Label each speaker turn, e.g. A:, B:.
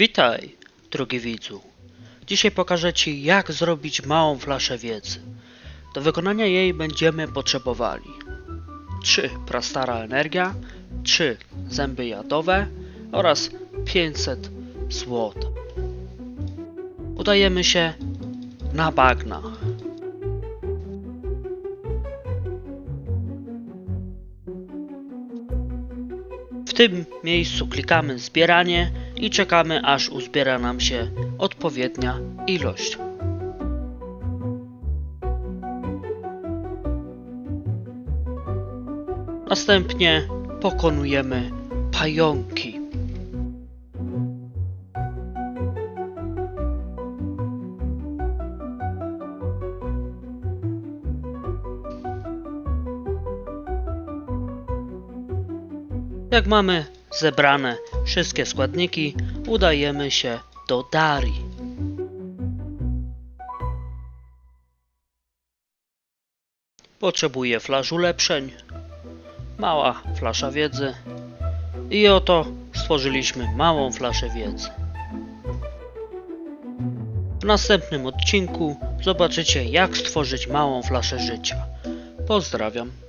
A: Witaj, drogi widzu. Dzisiaj pokażę Ci, jak zrobić małą flaszę wiedzy. Do wykonania jej będziemy potrzebowali 3 prastara energia, 3 zęby jadowe oraz 500 złota. Udajemy się na bagna. W tym miejscu klikamy zbieranie i czekamy aż uzbiera nam się odpowiednia ilość. Następnie pokonujemy pająki. Jak mamy zebrane wszystkie składniki, udajemy się do Darii. Potrzebuję flasz ulepszeń, mała flasza wiedzy i oto stworzyliśmy małą flaszę wiedzy. W następnym odcinku zobaczycie jak stworzyć małą flaszę życia. Pozdrawiam.